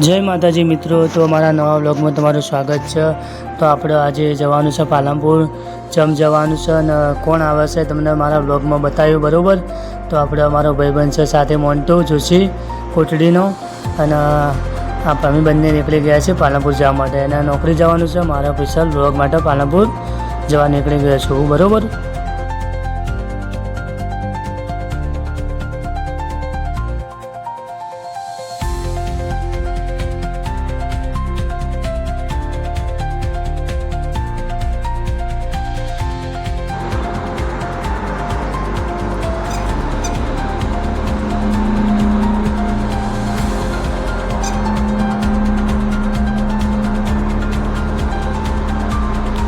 જય માતાજી મિત્રો, તો અમારા નવા બ્લોગમાં તમારું સ્વાગત છે. તો આપણે આજે જવાનું છે પાલનપુર. જમ જવાનું છે અને કોણ આવે છે તમને મારા બ્લોગમાં બતાવ્યું, બરાબર? તો આપણે અમારો ભાઈબંધ છે સાથે મોન્ટુ, જોશી, કોટડીનો અને અમે બંને નીકળી ગયા છે પાલનપુર જવા માટે. અને નોકરી જવાનું છે મારા સ્પેશિયલ બ્લોગ માટે પાલનપુર જવા નીકળી ગયા છું, બરાબર?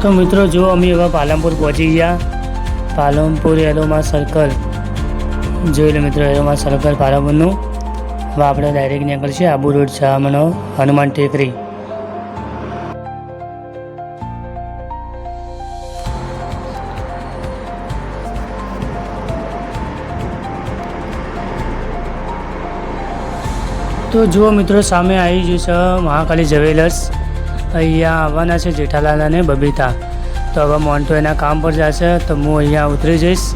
તો મિત્રો જો અમે એવા પાલનપુર પહોંચી ગયા. પાલનપુર એલોમા સર્કલ જોઈ લો મિત્રો એલોમા સર્કલ પાલનપુરનું. હવે આપણે ડાયરેક્ટ નીકળશે આબુ રોડ શાહમનો હનુમાન ટેકરી. તો જુઓ મિત્રો, સામે આવી ગયું છે મહાકાલી જ્વેલર્સ. અહીંયા આવવાના છે જેઠાલાલ અને બબીતા. તો હવે મોન્ટો એના કામ પર જશે, તો હું અહીંયા ઉતરી જઈશ.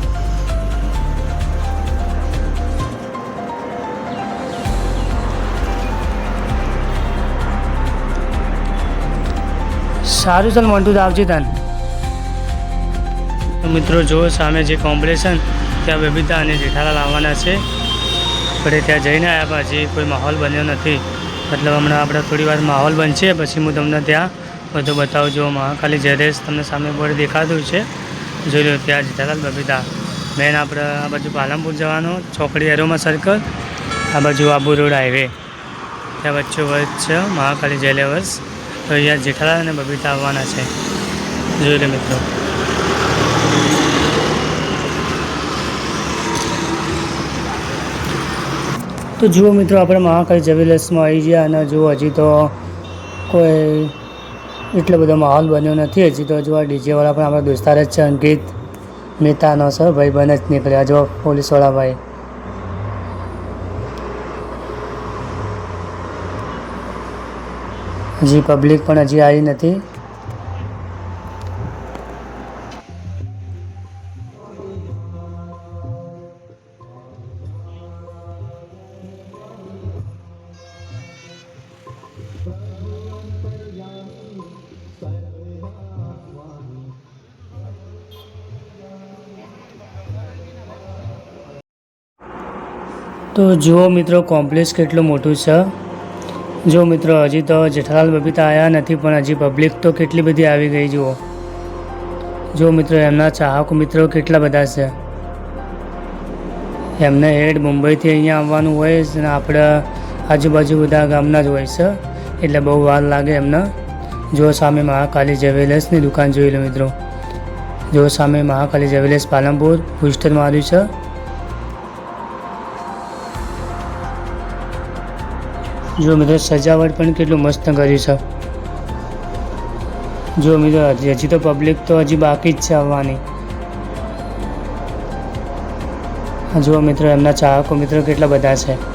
સારું ચાલ મોન્ટુ આવજે તન. મિત્રો, જો સામે જે કોમ્પિટિશન ત્યાં બબીતા અને જેઠાલાલ આવવાના છે. પણ ત્યાં જઈને આવ્યા પછી કોઈ માહોલ બન્યો નથી. મતલબ હમણાં આપણે થોડી વાર માહોલ બનશે, પછી હું તમને ત્યાં બધું બતાવું જો મહાકાલી જેરેસ તમને સામે પડે દેખાતું છે. જોઈ લો ત્યાં જેઠાલાલ બબીતા. મેન આપણે આ બાજુ પાલનપુર જવાનું, ચોકડી એરોમાં સર્કલ આ બાજુ આબુ રોડ હાઈવે ત્યાં વચ્ચે વચ્ચે મહાકાલી જેલેવર્સ તો અહીંયા જેઠાલાલ અને બબીતા આવવાના છે. જોઈ લો મિત્રો. તો જુઓ મિત્રો, આપણે મહાકાળી જ્વેલર્સમાં આવી ગયા અને જુઓ હજી તો કોઈ એટલો બધો માહોલ બન્યો નથી. હજી તો જુઓ ડીજેવાળા પણ આપણા દોસ્તાર જ છે, અંકિત મહેતાનો સર ભાઈ બને જ નીકળ્યા. જો પોલીસવાળા ભાઈ. હજી પબ્લિક પણ હજી આવી નથી. તો જુઓ મિત્રો કોમ્પ્લેક્સ કેટલું મોટું છે. જો મિત્રો, હજી તો જેઠાલાલ બબીતા આવ્યા નથી, પણ હજી પબ્લિક તો કેટલી બધી આવી ગઈ, જુઓ. જો મિત્રો, એમના ચાહક મિત્રો કેટલા બધા છે. એમને હેડ મુંબઈથી અહીંયા આવવાનું હોય અને આપણે આજુબાજુ બધા ગામના જ હોય છે. એટલે બહુ વાર લાગે એમને. જો સામે મહાકાલી જ્વેલર્સની દુકાન જોઈ લો મિત્રો. જો સામે મહાકાલી જ્વેલર્સ પાલનપુર પોસ્ટર આવ્યું છે. જો મિત્રો, સજાવટ પણ કેટલું મસ્ત કરી છે. જો મિત્રો, હજી તો પબ્લિક તો હજી બાકી જ છે આવવાની. જો મિત્રો, એમના ચાહકો મિત્રો કેટલા બધા છે.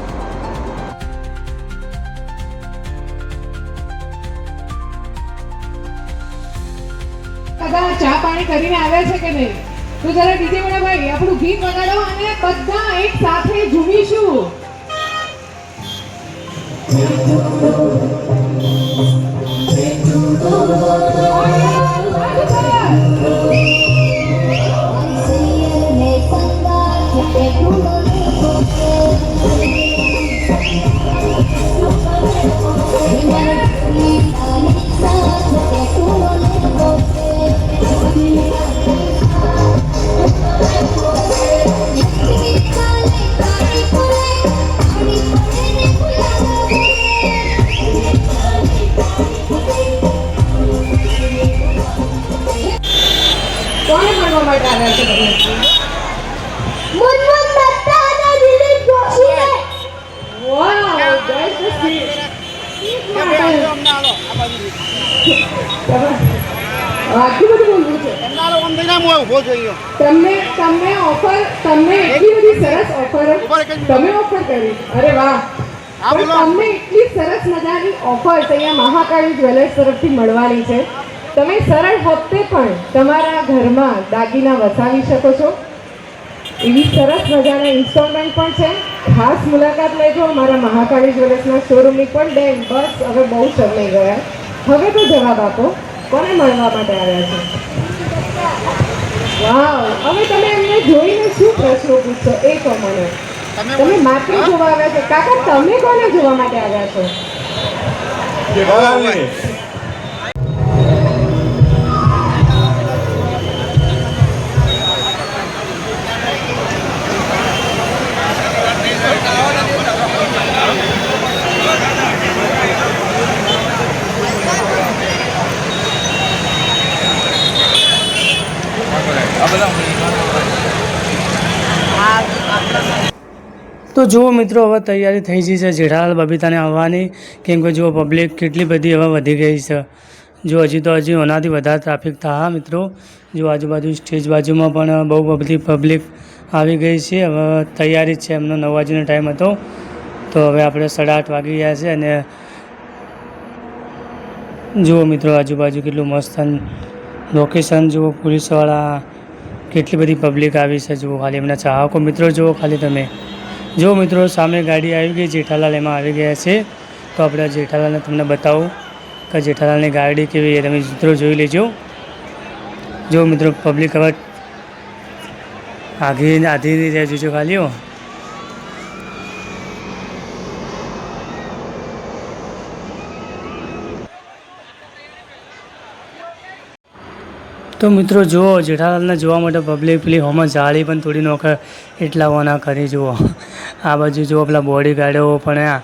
આમ ઊભો ઊભો તમને તમને ઓફર તમને એટલી બધી સરસ ઓફર તમે ઓફર કરી. અરે વાહ. તમને એટલી સરસ મજાની ઓફર અહીંયા મહાકાળી જ્વેલર્સ તરફથી મળવાની છે. તમે સરળ હપ્તે પણ તમારા ઘરમાં દાગીના વસાવી શકો છો. એવી સરસ મજાના ઇન્સ્ટોલમેન્ટ પણ છે. ખાસ મુલાકાત લેજો અમારા મહાકાળી જ્વેલર્સના શોરૂમની પણ. બેન બસ હવે બહુ શરમાઈ ગયા. હવે તો જવાબ આપો. કોને મળવા માટે આવ્યા છે? વાવ હવે તમે એમને જોઈને શું પ્રશ્નો પૂછશો એ કહો મને. તમે માત્ર જોવા આવ્યા છો. કાકા તમે કોને જોવા માટે આવ્યા છો? તો જુઓ મિત્રો, હવે તૈયારી થઈ ગઈ છે જેઠાલાલ બબીતાને આવવાની. કેમ કે જુઓ પબ્લિક કેટલી બધી હવે વધી ગઈ છે. જો હજી તો હજી ઓનાથી વધારે ટ્રાફિક થા મિત્રો. જો આજુબાજુ સ્ટેજ બાજુમાં પણ બહુ બધી પબ્લિક આવી ગઈ છે. હવે તૈયારી છે, એમનો નવ વાગ્યાનો ટાઈમ હતો. તો હવે આપણે સાડા આઠ વાગી ગયા છે અને જુઓ મિત્રો, આજુબાજુ કેટલું મસ્ત લોકેશન જુઓ, પોલીસવાળા કેટલી બધી પબ્લિક આવી છે જુઓ, ખાલી એમના ચાહકો મિત્રો જુઓ ખાલી તમે. જો મિત્રો સામે ગાડી આવી ગઈ, જેઠાલાલ એમાં આવી ગયા છે, તો આપણે જેઠાલાલને તમને બતાવું કે જેઠાલાલની ગાડી કેવી છે. તમે મિત્રો જોઈ લેજો. જો મિત્રો પબ્લિક હવે આઘી આધી રહે જોજો ખાલી તો મિત્રો જુઓ, જેઠાલાલને જોવા માટે પબ્લિક પેલી હોમાં જાળી પણ થોડી નોખે. એટલા વના કરી જુઓ. આ બાજુ જુઓ પેલા બોડી ગાર્ડો પણ આ.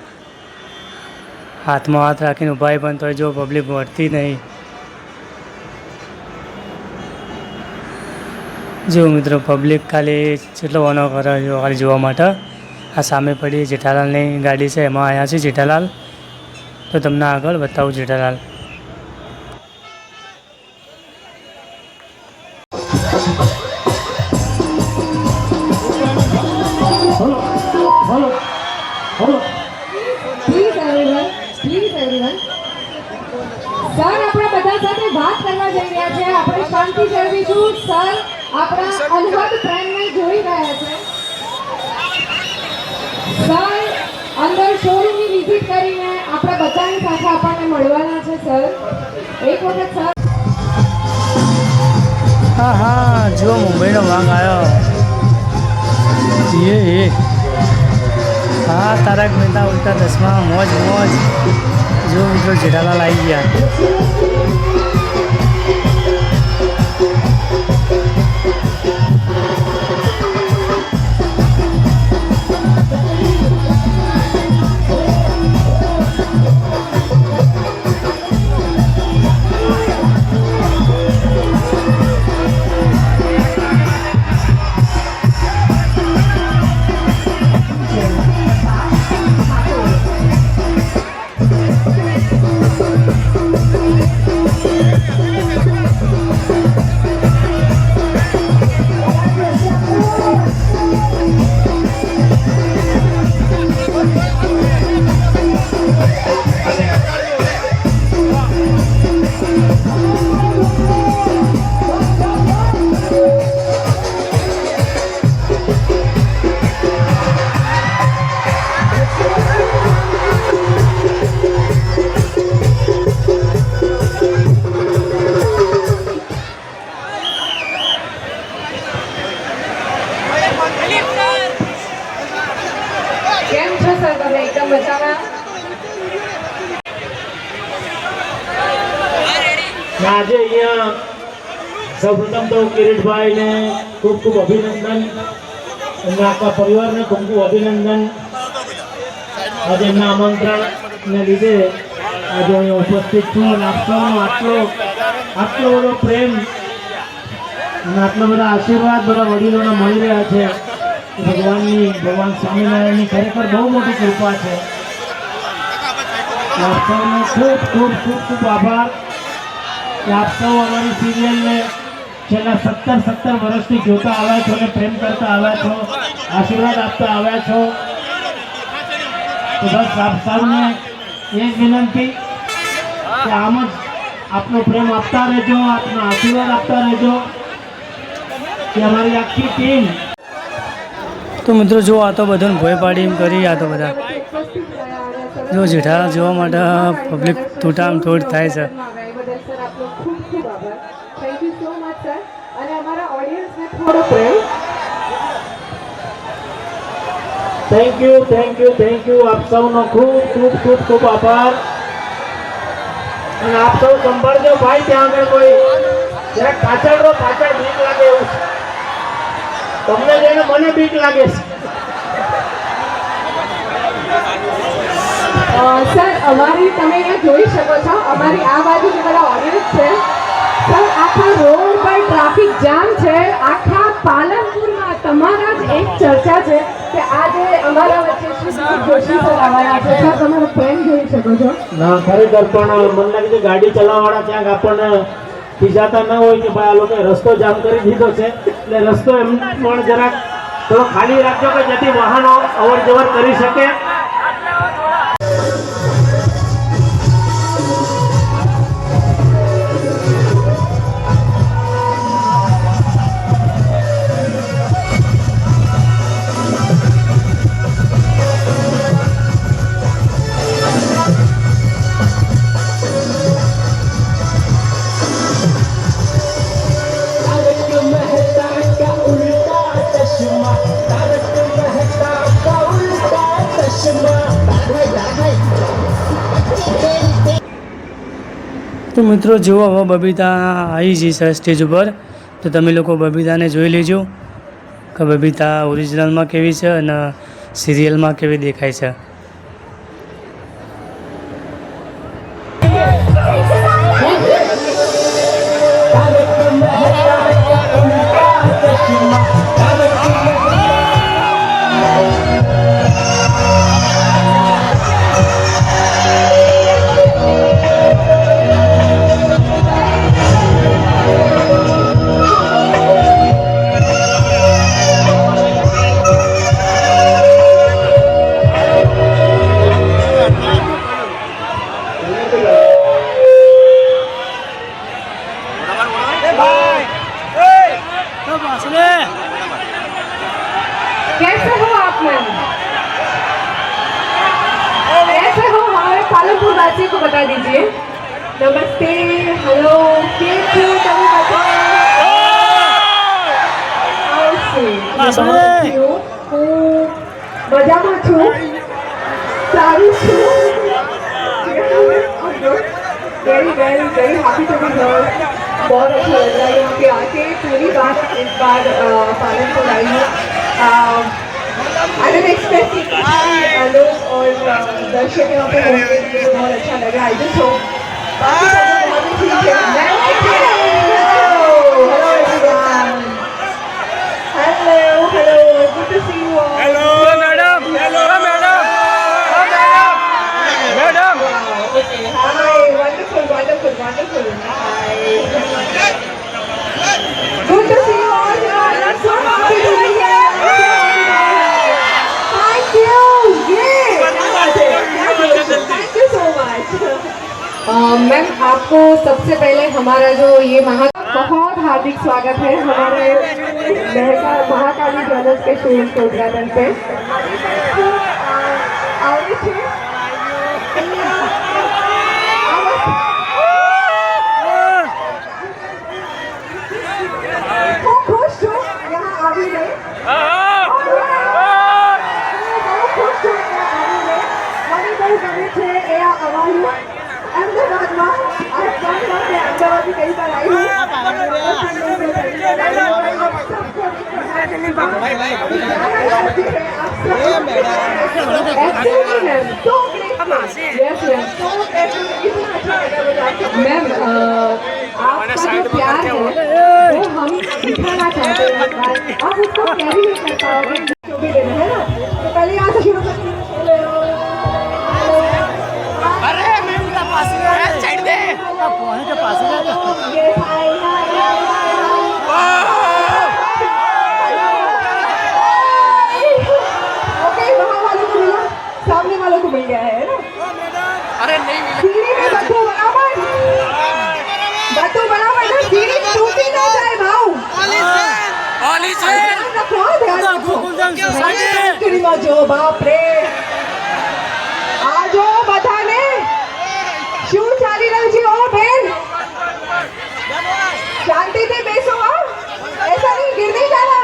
હાથમાં હાથ રાખીને ઉભાઈ પણ તોય જો પબ્લિક વળતી નહીં. જો મિત્રો પબ્લિક ખાલી જેટલો વનો કરે છે ખાલી જોવા માટે. આ સામે પડી જેઠાલાલની ગાડી છે, એમાં આવ્યા છે જેઠાલાલ. તો તમને આગળ બતાવું જેઠાલાલ. સર આપણે બધા સાથે વાત કરવા જઈ છે આપણે શાંતિ જાળવીશું સર આપણા અનહદ જોઈ રહ્યા છે. સર અંદર શોરૂમની વિઝિટ કરીને આપણા બધાની સાથે આપણને મળવાના છે સર એક વખત સર હા હા જો મુંબઈનો માંગ આવ્યો એ એ. હા, તારક મહેતા ઉલ્ટા દસમા મોજ મોજ. જો મિત્રો, જેઠાલાલ આવી ગયા. કિરીટભાઈને ખૂબ ખૂબ અભિનંદન. એમના આખા પરિવારને ખૂબ ખૂબ અભિનંદન. આજે એમના આમંત્રણને લીધે આજે હું ઉપસ્થિત છું અને આટલો આટલો બધો પ્રેમ અને આટલા બધા આશીર્વાદ બધા વડીલોના મળી રહ્યા છે ભગવાનની, ભગવાન સ્વામિનારાયણની ખરેખર બહુ મોટી કૃપા છે. આપ સૌનો ખૂબ ખૂબ ખૂબ ખૂબ આભાર. કે આપ સૌ અમારી સિરિયલને છેલ્લા સત્તર સત્તર વર્ષથી જોતા આવ્યા છો અને પ્રેમ કરતા આવ્યા છો, આશીર્વાદ આપતા આવ્યા છો. તો બસ આપ સૌને એ વિનંતી કે આમ જ આપનો પ્રેમ આપતા રહેજો, આપનો આશીર્વાદ આપતા રહેજો કે અમારી આખી ટીમ તો મિત્રો જો આ તો બધાને ભોય પાડી એમ કરી, આ તો બધા જો જેઠા જોવા માટે પબ્લિક તૂટામ તૂટ થાય છે. થોડો પ્રેમ thank you thank you thank you આપ સૌનો ખૂબ ખૂબ ખૂબ ખૂબ આભાર. અને આપ સૌ સંભાળજો ભાઈ, ત્યાં આગળ કોઈ જરાક પાછળ રહો, પાછળ બીક લાગે એવું. તમને જઈને મને બીક લાગે છે. સર, અમારી તમે અહીંયા જોઈ શકો છો, અમારી આ બાજુ જે ઓડિયન્સ છે સર આખા રોડ પર ટ્રાફિક જામ છે. આખા પાલનપુરમાં તમારા જ એક ચર્ચા છે કે આજે અમારા વચ્ચે શ્રી જોશી સર આવવાના છે. સર તમારો પ્રેમ જોઈ શકો છો. ના ખરેખર પણ મને લાગે છે ગાડી ચલાવવાળા ક્યાંક આપણને ખીજાતા ન હોય કે ભાઈ આ લોકોએ રસ્તો જામ કરી દીધો છે. એટલે રસ્તો એમ પણ જરાક થોડો ખાલી રાખજો કે જેથી વાહનો અવર જવર કરી શકે. મિત્રો, જુઓ હવે બબીતા આવી છે સ્ટેજ ઉપર. તો તમે લોકો બબીતાને જોઈ લેજો કે બબીતા ઓરિજિનલમાં કેવી છે અને સિરિયલમાં કેવી દેખાય છે. पालनपुर वासियों को बता दीजिए नमस्ते हेलो કેમ છો તમે બધા હું મજામાં છું સારું છું very very very happy to be here बहुत अच्छा लग रहा है यहाँ पे आके पूरी बात इस बार अ, पालनपुर आई हूँ आई डोंट एक्सपेक्ट लोग और अ, दर्शक यहाँ पे होंगे मुझे बहुत अच्छा लगा आई जस्ट होप बाकी सब लोग बहुत ही ठीक है मैं मैम आपको सबसे पहले हमारा जो ये महा बहुत हार्दिक स्वागत है हमारे महका महाकाली ज्वेलर्स के शोरूम के उद्घाटन पे मैम आपका जो प्यार है वो हम दिखाना चाहते हैं। आप उसको कैरी नहीं कर पाओगे जो भी देना है ना। तो पहले यहाँ से शुरू करते हैं। अरे मैम का पास साइड दे। के पास ધ્યાન રાખો, હા, ધ્યાન રાખો. સાયકલમાં જો બાપ રે આ જો બધાને શું ચાલી રહ્યું છે ઓ બેન શાંતિથી બેસો હા ऐसा नहीं गिर नहीं जाना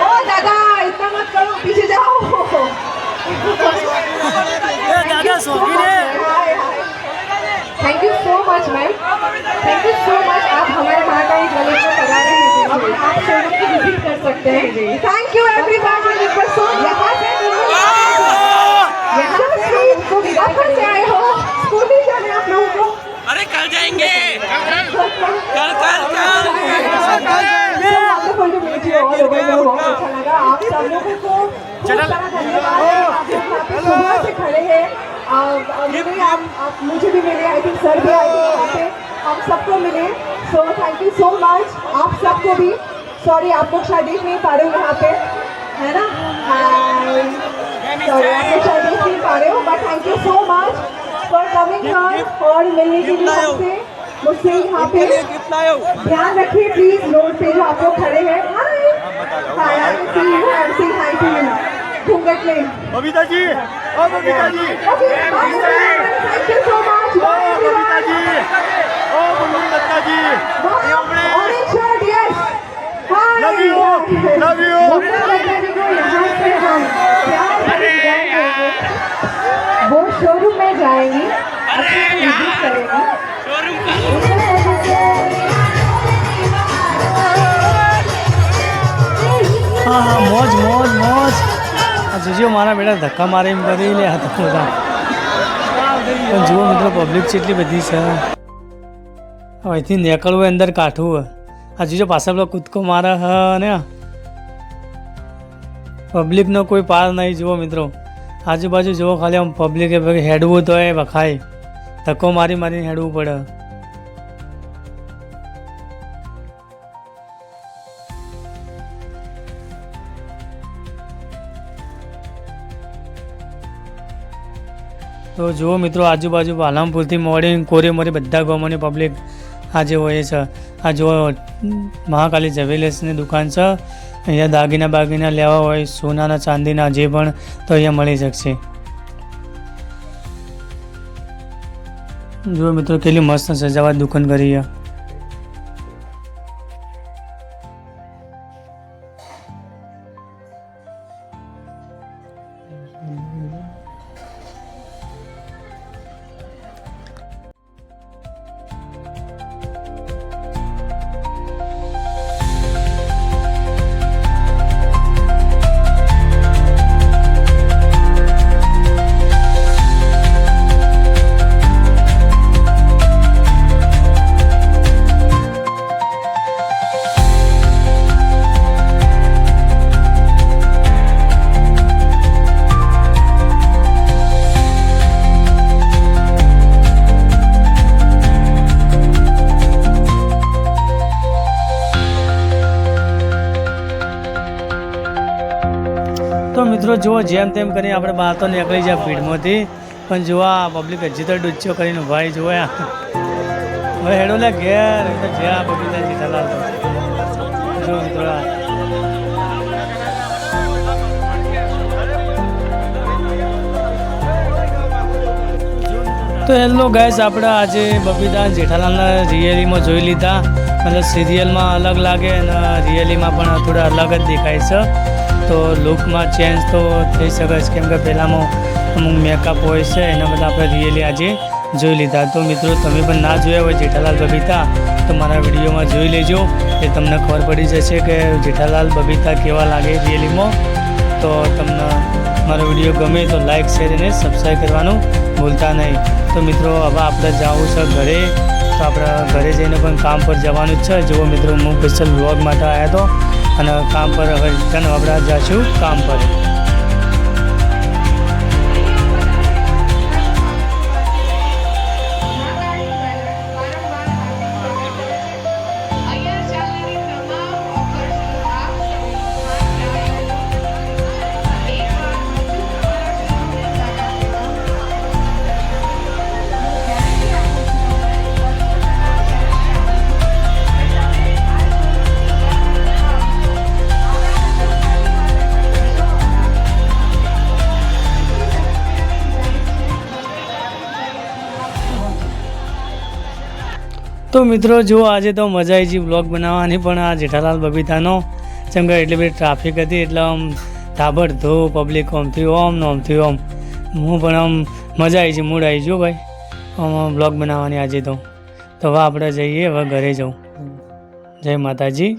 ओ दादा इतना मत करो पीछे जाओ દાદા શોખીન હે. thank you so much ma'am thank you so much आप हमारे महाकाली ज्वेलर्स में पधारे हैं आप शोरूम की विज़िट कर सकते हैं। Thank you everybody for so यहाँ से यहाँ से कहाँ से आए हो। स्कूल जाने आप लोगों को। अरे कल जाएँगे। कल कल आपको कोई भी मीट ऑल ओवर में बहुत अच्छा लगा आप सब लोगों को बहुत धन्यवाद। आप लोग यहाँ पे सुबह से खड़े हैं। आप, आप मुझे भी मिले आई थिंक सर भी आए थे यहाँ पे। हम सबको मिले। So thank you so much आप सबको भी। सॉरी आप लोग शायद देख नहीं पा रहे हो यहाँ पे। है ना? सॉरी आप लोग शायद देख नहीं पा रहे हो but thank you so much for coming और मिलने के लिए हमसे मुझसे यहाँ पे। ध्यान रखिए प्लीज़ रोड पे जो आप लोग खड़े हैं। Hi hi I am saying hi to you Bhungatli. Babita ji. Oh, Babita ji. Thank you so much. Oh, Babita ji. Oh, Bungun Datta ji. Orange shirt, yes. Hi. Love you. Love you. वो showroom में जाएंगी अरे यार showroom का हाँ हाँ मौज मौज मौज જોજો, મારા બેટા ધક્કા મારે એમ કરી લે, આ બધા. પણ જુઓ મિત્રો પબ્લિક છે એટલી બધી છે. અહીંથી નીકળવું, અંદર હોય આ જોજો, પાછા પેલો કૂદકો મારે, હ, ને. પબ્લિકનો કોઈ પાર નહીં, જુઓ મિત્રો. આજુબાજુ જુઓ, ખાલી આમ પબ્લિકે હેડવું તો એ વખાય. ધક્કો મારી મારીને હેડવું પડે. તો જુઓ મિત્રો, આજુબાજુ પાલનપુરથી મોડી કોરે મોરી બધા ગામોની પબ્લિક આજે હોય છે. આ જુઓ, મહાકાલી જ્વેલર્સની દુકાન છે. અહીંયા દાગીના બાગીના લેવા હોય, સોનાના ચાંદીના જે પણ, તો અહીંયા મળી શકશે. જુઓ મિત્રો, કેટલી મસ્ત સજાવટ દુકાન કરી છે. તો જુઓ, જેમ તેમ કરીને આપણે બહાર તો નીકળી જાય ભીડમાંથી. પણ આ પબ્લિક હજી તો ડૂચ્યો કરીને ભાઈ જોયા હવે હેડો લે ઘેર તો જ્યાં બબીતાજી દલાલ જો મિત્રો તો હેલો ગાઈસ આપણે આજે બબીતા જેઠાલાલના રિયલીમાં જોઈ લીધા. મતલબ સિરિયલમાં અલગ લાગે અને રિયલીમાં પણ થોડા અલગ જ દેખાય છે. તો લુકમાં ચેન્જ તો થઈ શકે છે કેમ કે પહેલાંમાં અમુક મેકઅપ હોય છે, એના બદલે આપણે રિયલી આજે જોઈ લીધા. તો મિત્રો, તમે પણ ના જોયા હોય જેઠાલાલ બબીતા, તો મારા વિડીયોમાં જોઈ લેજો. એ તમને ખબર પડી જશે કે જેઠાલાલ બબીતા કેવા લાગે રિયલીમાં તો તમને મારો વીડિયો ગમે તો લાઈક શેર અને સબસ્ક્રાઈબ કરવાનું ભૂલતા નહીં. તો મિત્રો, હવે આપણે જવું છે ઘરે. તો આપણે ઘરે જઈને પણ કામ પર જવાનું જ છે. જુઓ મિત્રો, હું સ્પેશિયલ વ્લોગ માટે આવ્યા હતો અને કામ પર હવે રિટર્ન આપણે જઈશું કામ પર. તો મિત્રો, જુઓ, આજે તો મજા આવી ગઈ બ્લોગ બનાવવાની, પણ આ જેઠાલાલ બબીતાનો, જેમ કે એટલી બધી ટ્રાફિક હતી, એટલે આમ ધાબડધો પબ્લિક ઓમથી ઓમ ને ઓમથી ઓમ હું પણ આમ મજા આવી ગઈ મૂડ આવી ગયો, ભાઈ. આમ બ્લોગ બનાવવાની આજે તો. તો હવે આપણે જઈએ, હવે ઘરે જવું જય માતાજી.